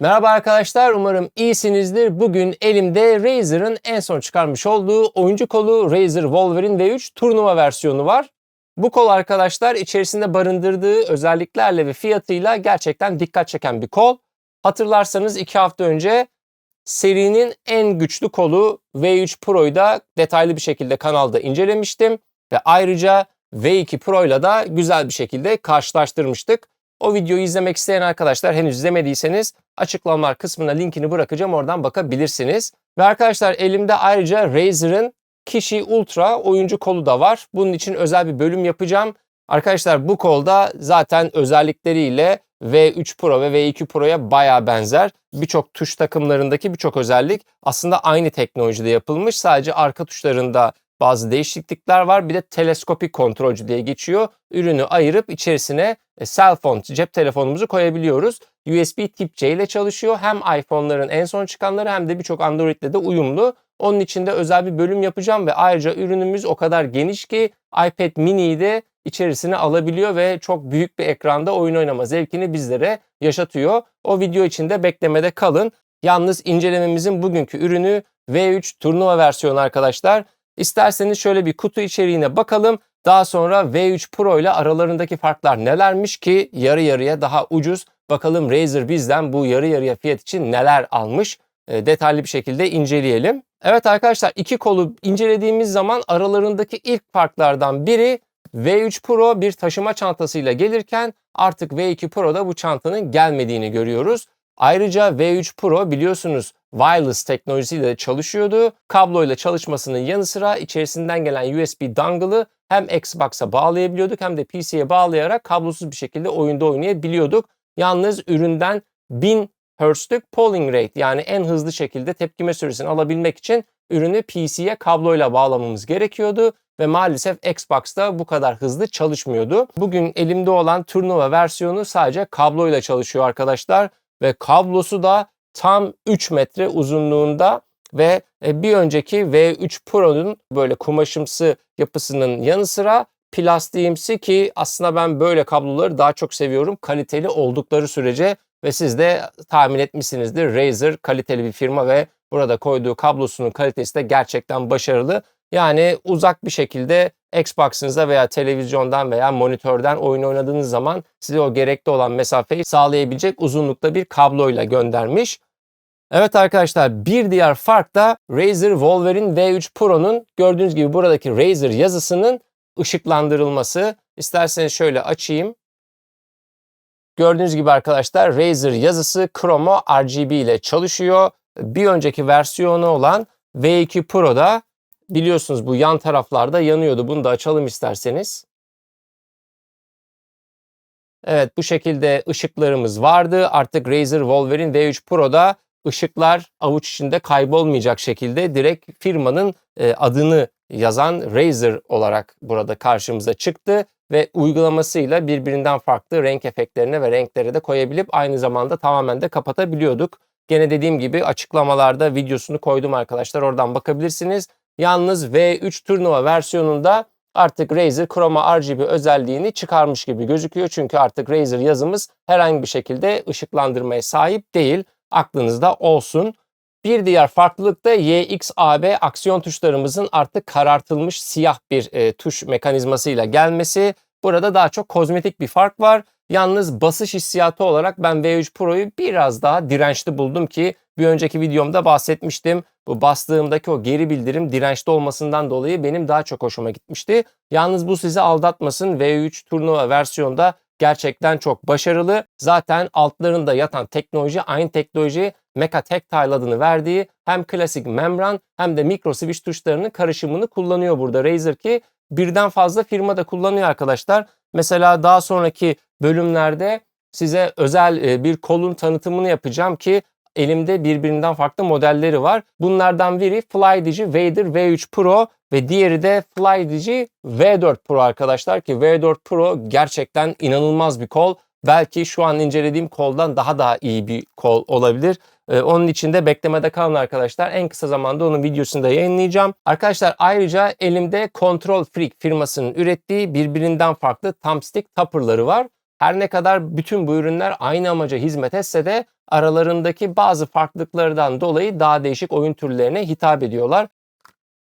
Merhaba arkadaşlar, umarım iyisinizdir. Bugün elimde Razer'ın en son çıkarmış olduğu oyuncu kolu Razer Wolverine V3 turnuva versiyonu var. Bu kol arkadaşlar içerisinde barındırdığı özelliklerle ve fiyatıyla gerçekten dikkat çeken bir kol. Hatırlarsanız 2 hafta önce serinin en güçlü kolu V3 Pro'yu da detaylı bir şekilde kanalda incelemiştim. Ve ayrıca V2 Pro ile da güzel bir şekilde karşılaştırmıştık. O videoyu izlemek isteyen arkadaşlar henüz izlemediyseniz açıklamalar kısmına linkini bırakacağım oradan bakabilirsiniz. Ve arkadaşlar elimde ayrıca Razer'ın Kishi Ultra oyuncu kolu da var. Bunun için özel bir bölüm yapacağım. Arkadaşlar bu kolda zaten özellikleriyle V3 Pro ve V2 Pro'ya baya benzer. Birçok tuş takımlarındaki birçok özellik aslında aynı teknolojide yapılmış. Sadece arka tuşlarında bazı değişiklikler var. Bir de teleskopik kontrolcü diye geçiyor. Ürünü ayırıp içerisine e, cell phone, cep telefonumuzu koyabiliyoruz. USB tip C ile çalışıyor. Hem iPhone'ların en son çıkanları hem de birçok Android ile de uyumlu. Onun için de özel bir bölüm yapacağım ve ayrıca ürünümüz o kadar geniş ki iPad mini'yi de içerisine alabiliyor ve çok büyük bir ekranda oyun oynama zevkini bizlere yaşatıyor. O video için de beklemede kalın. Yalnız incelememizin bugünkü ürünü V3 turnuva versiyonu arkadaşlar. İsterseniz şöyle bir kutu içeriğine bakalım. Daha sonra V3 Pro ile aralarındaki farklar nelermiş ki yarı yarıya daha ucuz. Bakalım Razer bizden bu yarı yarıya fiyat için neler almış e, detaylı bir şekilde inceleyelim. Evet arkadaşlar iki kolu incelediğimiz zaman aralarındaki ilk farklardan biri V3 Pro bir taşıma çantasıyla gelirken artık V2 Pro'da bu çantanın gelmediğini görüyoruz. Ayrıca V3 Pro biliyorsunuz wireless teknolojisiyle de çalışıyordu. Kabloyla çalışmasının yanı sıra içerisinden gelen USB dongle'ı hem Xbox'a bağlayabiliyorduk hem de PC'ye bağlayarak kablosuz bir şekilde oyunda oynayabiliyorduk. Yalnız üründen 1000 Hz'lük polling rate yani en hızlı şekilde tepkime süresini alabilmek için ürünü PC'ye kabloyla bağlamamız gerekiyordu ve maalesef Xbox'ta bu kadar hızlı çalışmıyordu. Bugün elimde olan turnuva versiyonu sadece kabloyla çalışıyor arkadaşlar ve kablosu da tam 3 metre uzunluğunda ve e, bir önceki V3 Pro'nun böyle kumaşımsı yapısının yanı sıra plastiğimsi ki aslında ben böyle kabloları daha çok seviyorum kaliteli oldukları sürece ve siz de tahmin etmişsinizdir Razer kaliteli bir firma ve burada koyduğu kablosunun kalitesi de gerçekten başarılı. Yani uzak bir şekilde Xbox'ınıza veya televizyondan veya monitörden oyun oynadığınız zaman size o gerekli olan mesafeyi sağlayabilecek uzunlukta bir kabloyla göndermiş. Evet arkadaşlar bir diğer fark da Razer Wolverine V3 Pro'nun gördüğünüz gibi buradaki Razer yazısının ışıklandırılması. İsterseniz şöyle açayım. Gördüğünüz gibi arkadaşlar Razer yazısı Chromo RGB ile çalışıyor. Bir önceki versiyonu olan V2 Pro'da biliyorsunuz bu yan taraflarda yanıyordu. Bunu da açalım isterseniz. Evet bu şekilde ışıklarımız vardı. Artık Razer Wolverine V3 Pro'da ışıklar avuç içinde kaybolmayacak şekilde direkt firmanın e, adını yazan Razer olarak burada karşımıza çıktı ve uygulamasıyla birbirinden farklı renk efektlerine ve renklere de koyabilip aynı zamanda tamamen de kapatabiliyorduk. Gene dediğim gibi açıklamalarda videosunu koydum arkadaşlar oradan bakabilirsiniz. Yalnız V3 turnuva versiyonunda artık Razer Chroma RGB özelliğini çıkarmış gibi gözüküyor. Çünkü artık Razer yazımız herhangi bir şekilde ışıklandırmaya sahip değil. Aklınızda olsun. Bir diğer farklılık da YXAB aksiyon tuşlarımızın artık karartılmış siyah bir e, tuş mekanizmasıyla gelmesi. Burada daha çok kozmetik bir fark var. Yalnız basış hissiyatı olarak ben V3 Pro'yu biraz daha dirençli buldum ki bir önceki videomda bahsetmiştim. Bu bastığımdaki o geri bildirim dirençli olmasından dolayı benim daha çok hoşuma gitmişti. Yalnız bu sizi aldatmasın. V3 turnuva versiyonda gerçekten çok başarılı. Zaten altlarında yatan teknoloji aynı teknoloji Mecha Tactile adını verdiği hem klasik membran hem de micro switch tuşlarının karışımını kullanıyor burada Razer ki birden fazla firma da kullanıyor arkadaşlar. Mesela daha sonraki bölümlerde size özel e, bir kolun tanıtımını yapacağım ki elimde birbirinden farklı modelleri var. Bunlardan biri FlyDigi Vader V3 Pro ve diğeri de FlyDigi V4 Pro arkadaşlar ki V4 Pro gerçekten inanılmaz bir kol. Belki şu an incelediğim koldan daha daha iyi bir kol olabilir. Ee, onun için de beklemede kalın arkadaşlar. En kısa zamanda onun videosunu da yayınlayacağım. Arkadaşlar ayrıca elimde Control Freak firmasının ürettiği birbirinden farklı thumbstick topper'ları var. Her ne kadar bütün bu ürünler aynı amaca hizmet etse de aralarındaki bazı farklılıklardan dolayı daha değişik oyun türlerine hitap ediyorlar.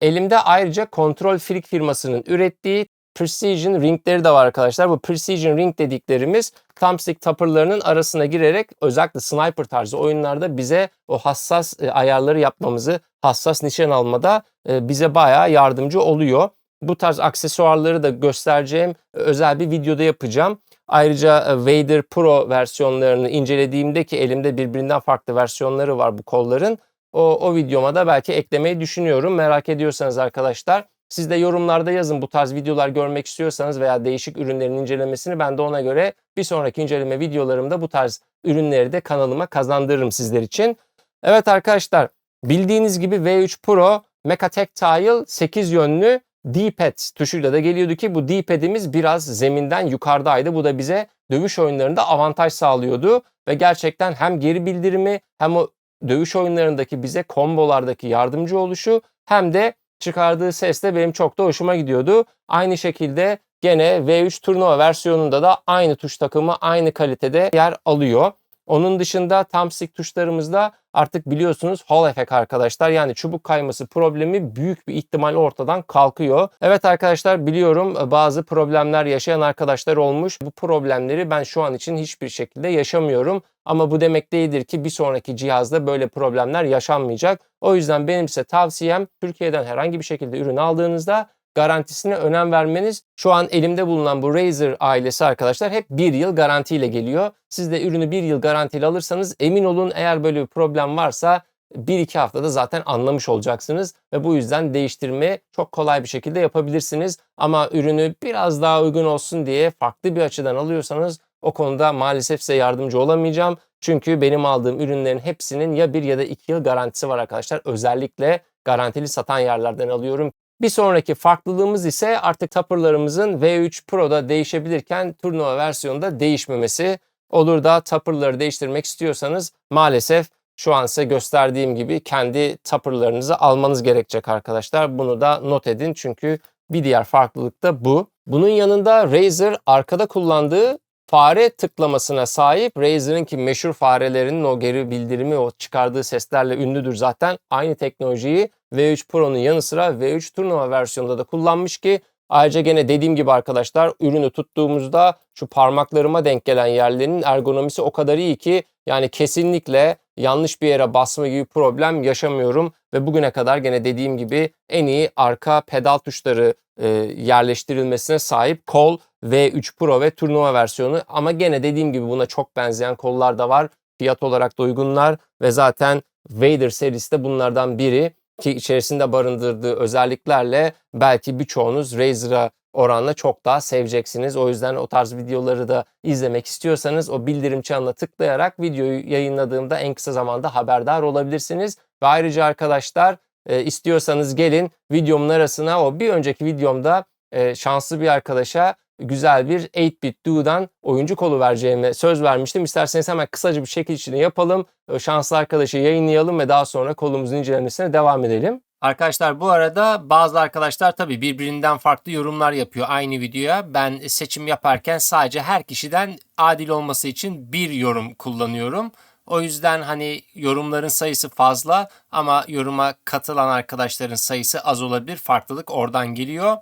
Elimde ayrıca Control Freak firmasının ürettiği Precision ringleri de var arkadaşlar. Bu Precision ring dediklerimiz thumbstick tapırlarının arasına girerek özellikle sniper tarzı oyunlarda bize o hassas e, ayarları yapmamızı, hassas nişan almada e, bize bayağı yardımcı oluyor. Bu tarz aksesuarları da göstereceğim e, özel bir videoda yapacağım. Ayrıca Vader Pro versiyonlarını incelediğimde ki elimde birbirinden farklı versiyonları var bu kolların. O, o videoma da belki eklemeyi düşünüyorum. Merak ediyorsanız arkadaşlar siz de yorumlarda yazın bu tarz videolar görmek istiyorsanız veya değişik ürünlerin incelemesini ben de ona göre bir sonraki inceleme videolarımda bu tarz ürünleri de kanalıma kazandırırım sizler için. Evet arkadaşlar bildiğiniz gibi V3 Pro Mecha Tactile 8 yönlü D-pad tuşuyla da geliyordu ki bu D-pad'imiz biraz zeminden yukarıdaydı. Bu da bize dövüş oyunlarında avantaj sağlıyordu ve gerçekten hem geri bildirimi hem o dövüş oyunlarındaki bize kombolardaki yardımcı oluşu hem de çıkardığı ses de benim çok da hoşuma gidiyordu. Aynı şekilde gene V3 turnuva versiyonunda da aynı tuş takımı aynı kalitede yer alıyor. Onun dışında thumbstick tuşlarımızda artık biliyorsunuz Hall effect arkadaşlar. Yani çubuk kayması problemi büyük bir ihtimal ortadan kalkıyor. Evet arkadaşlar biliyorum e, bazı problemler yaşayan arkadaşlar olmuş. Bu problemleri ben şu an için hiçbir şekilde yaşamıyorum. Ama bu demek değildir ki bir sonraki cihazda böyle problemler yaşanmayacak. O yüzden benim size tavsiyem Türkiye'den herhangi bir şekilde ürün aldığınızda garantisine önem vermeniz. Şu an elimde bulunan bu Razer ailesi arkadaşlar hep bir yıl garantiyle geliyor. Siz de ürünü bir yıl garantiyle alırsanız emin olun eğer böyle bir problem varsa 1-2 haftada zaten anlamış olacaksınız ve bu yüzden değiştirme çok kolay bir şekilde yapabilirsiniz. Ama ürünü biraz daha uygun olsun diye farklı bir açıdan alıyorsanız o konuda maalesef size yardımcı olamayacağım. Çünkü benim aldığım ürünlerin hepsinin ya bir ya da iki yıl garantisi var arkadaşlar. Özellikle garantili satan yerlerden alıyorum. Bir sonraki farklılığımız ise artık tapırlarımızın V3 Pro'da değişebilirken turnuva versiyonunda değişmemesi. Olur da tapırları değiştirmek istiyorsanız maalesef şu an size gösterdiğim gibi kendi tapırlarınızı almanız gerekecek arkadaşlar. Bunu da not edin çünkü bir diğer farklılık da bu. Bunun yanında Razer arkada kullandığı fare tıklamasına sahip. Razer'ın ki meşhur farelerinin o geri bildirimi, o çıkardığı seslerle ünlüdür zaten. Aynı teknolojiyi V3 Pro'nun yanı sıra V3 Turnuva versiyonunda da kullanmış ki ayrıca gene dediğim gibi arkadaşlar ürünü tuttuğumuzda şu parmaklarıma denk gelen yerlerin ergonomisi o kadar iyi ki yani kesinlikle yanlış bir yere basma gibi problem yaşamıyorum ve bugüne kadar gene dediğim gibi en iyi arka pedal tuşları e, yerleştirilmesine sahip kol V3 Pro ve turnuva versiyonu ama gene dediğim gibi buna çok benzeyen kollar da var. Fiyat olarak da uygunlar ve zaten Vader serisi de bunlardan biri ki içerisinde barındırdığı özelliklerle belki birçoğunuz Razer'a oranla çok daha seveceksiniz. O yüzden o tarz videoları da izlemek istiyorsanız o bildirim çanına tıklayarak videoyu yayınladığımda en kısa zamanda haberdar olabilirsiniz. Ve ayrıca arkadaşlar e, istiyorsanız gelin videomun arasına o bir önceki videomda e, şanslı bir arkadaşa güzel bir 8-bit Duo'dan oyuncu kolu vereceğime söz vermiştim. İsterseniz hemen kısaca bir şekil içinde yapalım. O şanslı arkadaşı yayınlayalım ve daha sonra kolumuzun incelemesine devam edelim. Arkadaşlar bu arada bazı arkadaşlar tabii birbirinden farklı yorumlar yapıyor aynı videoya. Ben seçim yaparken sadece her kişiden adil olması için bir yorum kullanıyorum. O yüzden hani yorumların sayısı fazla ama yoruma katılan arkadaşların sayısı az olabilir. Farklılık oradan geliyor.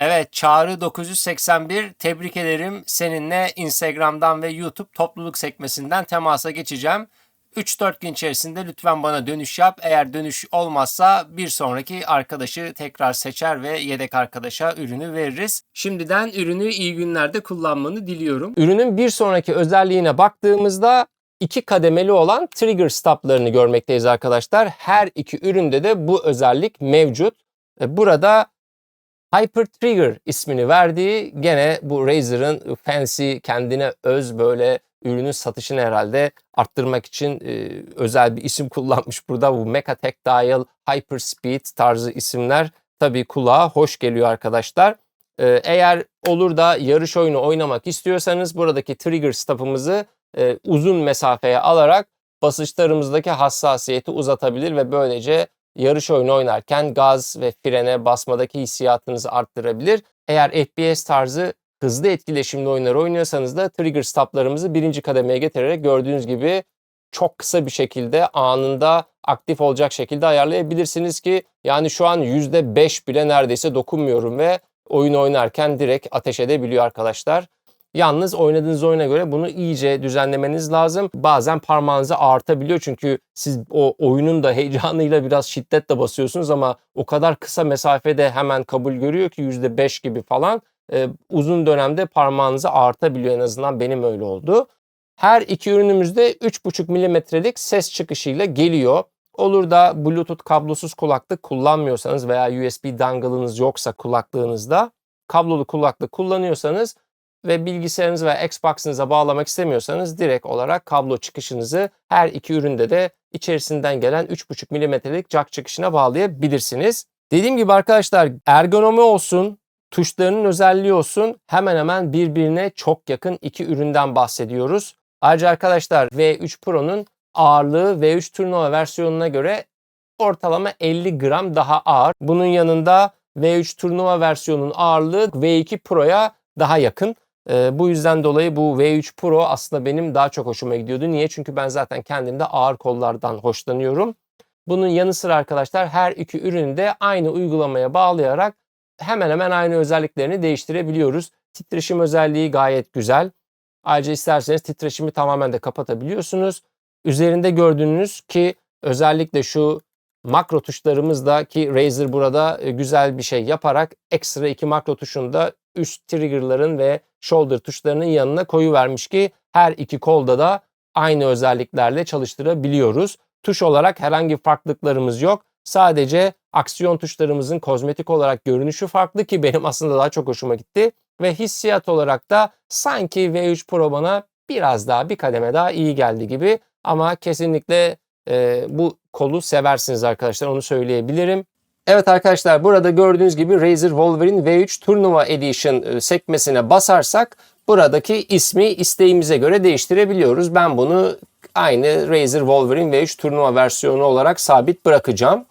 Evet Çağrı 981 tebrik ederim. Seninle Instagram'dan ve YouTube topluluk sekmesinden temasa geçeceğim. 3-4 gün içerisinde lütfen bana dönüş yap. Eğer dönüş olmazsa bir sonraki arkadaşı tekrar seçer ve yedek arkadaşa ürünü veririz. Şimdiden ürünü iyi günlerde kullanmanı diliyorum. Ürünün bir sonraki özelliğine baktığımızda iki kademeli olan trigger stoplarını görmekteyiz arkadaşlar. Her iki üründe de bu özellik mevcut. E, burada Hyper Trigger ismini verdiği gene bu Razer'ın fancy kendine öz böyle ürünün satışını herhalde arttırmak için e, özel bir isim kullanmış burada. Bu Mecha Tactile, Hyper Speed tarzı isimler tabii kulağa hoş geliyor arkadaşlar. E, eğer olur da yarış oyunu oynamak istiyorsanız buradaki trigger stop'ımızı e, uzun mesafeye alarak basışlarımızdaki hassasiyeti uzatabilir ve böylece yarış oyunu oynarken gaz ve frene basmadaki hissiyatınızı arttırabilir. Eğer FPS tarzı hızlı etkileşimli oyunlar oynuyorsanız da trigger stoplarımızı birinci kademeye getirerek gördüğünüz gibi çok kısa bir şekilde anında aktif olacak şekilde ayarlayabilirsiniz ki yani şu an %5 bile neredeyse dokunmuyorum ve oyun oynarken direkt ateş edebiliyor arkadaşlar. Yalnız oynadığınız oyuna göre bunu iyice düzenlemeniz lazım. Bazen parmağınızı artabiliyor çünkü siz o oyunun da heyecanıyla biraz şiddetle basıyorsunuz ama o kadar kısa mesafede hemen kabul görüyor ki %5 gibi falan. Ee, uzun dönemde parmağınızı artabiliyor en azından benim öyle oldu. Her iki ürünümüzde 3,5 milimetrelik ses çıkışıyla geliyor. Olur da Bluetooth kablosuz kulaklık kullanmıyorsanız veya USB dongle'ınız yoksa kulaklığınızda kablolu kulaklık kullanıyorsanız ve bilgisayarınız veya Xbox'ınıza bağlamak istemiyorsanız direkt olarak kablo çıkışınızı her iki üründe de içerisinden gelen 3,5 milimetrelik jack çıkışına bağlayabilirsiniz. Dediğim gibi arkadaşlar ergonomi olsun, tuşlarının özelliği olsun hemen hemen birbirine çok yakın iki üründen bahsediyoruz. Ayrıca arkadaşlar V3 Pro'nun ağırlığı V3 Turnuva versiyonuna göre ortalama 50 gram daha ağır. Bunun yanında V3 Turnuva versiyonunun ağırlığı V2 Pro'ya daha yakın. Ee, bu yüzden dolayı bu V3 Pro aslında benim daha çok hoşuma gidiyordu. Niye? Çünkü ben zaten kendimde ağır kollardan hoşlanıyorum. Bunun yanı sıra arkadaşlar her iki ürünü de aynı uygulamaya bağlayarak hemen hemen aynı özelliklerini değiştirebiliyoruz. Titreşim özelliği gayet güzel. Ayrıca isterseniz titreşimi tamamen de kapatabiliyorsunuz. Üzerinde gördüğünüz ki özellikle şu makro tuşlarımızda ki Razer burada e, güzel bir şey yaparak ekstra iki makro tuşunu da üst triggerların ve shoulder tuşlarının yanına koyu vermiş ki her iki kolda da aynı özelliklerle çalıştırabiliyoruz. Tuş olarak herhangi farklılıklarımız yok. Sadece aksiyon tuşlarımızın kozmetik olarak görünüşü farklı ki benim aslında daha çok hoşuma gitti. Ve hissiyat olarak da sanki V3 Pro bana biraz daha bir kademe daha iyi geldi gibi. Ama kesinlikle e, bu kolu seversiniz arkadaşlar onu söyleyebilirim. Evet arkadaşlar burada gördüğünüz gibi Razer Wolverine V3 Turnuva Edition e, sekmesine basarsak buradaki ismi isteğimize göre değiştirebiliyoruz. Ben bunu aynı Razer Wolverine V3 Turnuva versiyonu olarak sabit bırakacağım.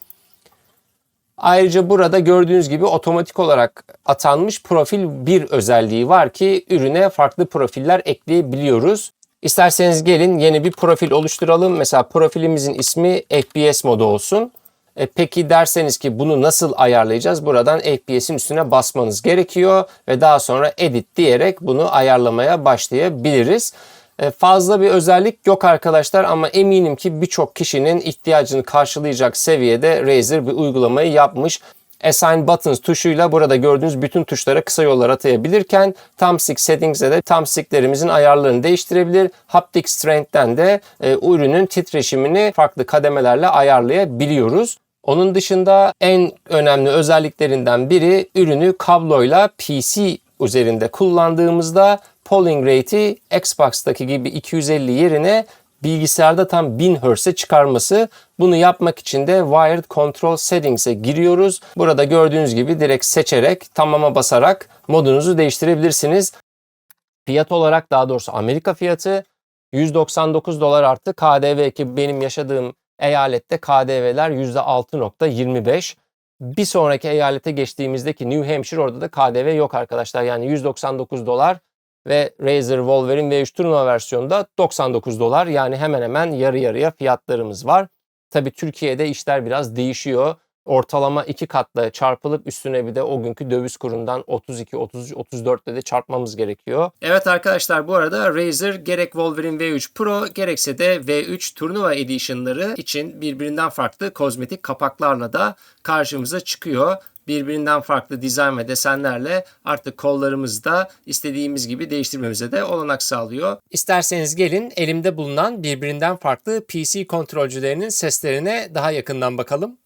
Ayrıca burada gördüğünüz gibi otomatik olarak atanmış profil bir özelliği var ki ürüne farklı profiller ekleyebiliyoruz. İsterseniz gelin yeni bir profil oluşturalım. Mesela profilimizin ismi FPS modu olsun. E, peki derseniz ki bunu nasıl ayarlayacağız? Buradan FPS'in üstüne basmanız gerekiyor ve daha sonra edit diyerek bunu ayarlamaya başlayabiliriz. E, fazla bir özellik yok arkadaşlar ama eminim ki birçok kişinin ihtiyacını karşılayacak seviyede Razer bir uygulamayı yapmış. Assign Buttons tuşuyla burada gördüğünüz bütün tuşlara kısa yollar atayabilirken Thumbstick Settings'e de thumbsticklerimizin ayarlarını değiştirebilir. Haptic Strength'ten de e, ürünün titreşimini farklı kademelerle ayarlayabiliyoruz. Onun dışında en önemli özelliklerinden biri ürünü kabloyla PC üzerinde kullandığımızda polling rate'i Xbox'taki gibi 250 yerine bilgisayarda tam 1000 Hz'e çıkarması. Bunu yapmak için de Wired Control Settings'e giriyoruz. Burada gördüğünüz gibi direkt seçerek tamama basarak modunuzu değiştirebilirsiniz. Fiyat olarak daha doğrusu Amerika fiyatı 199 dolar arttı. KDV ki benim yaşadığım eyalette KDV'ler %6.25. Bir sonraki eyalete geçtiğimizdeki New Hampshire orada da KDV yok arkadaşlar. Yani 199 dolar ve Razer Wolverine V3 turnuva versiyonunda 99 dolar. Yani hemen hemen yarı yarıya fiyatlarımız var. Tabi Türkiye'de işler biraz değişiyor ortalama iki katla çarpılıp üstüne bir de o günkü döviz kurundan 32, 33, 34 de çarpmamız gerekiyor. Evet arkadaşlar bu arada Razer gerek Wolverine V3 Pro gerekse de V3 Turnuva Edition'ları için birbirinden farklı kozmetik kapaklarla da karşımıza çıkıyor birbirinden farklı dizayn ve desenlerle artık kollarımızı da istediğimiz gibi değiştirmemize de olanak sağlıyor. İsterseniz gelin elimde bulunan birbirinden farklı PC kontrolcülerinin seslerine daha yakından bakalım.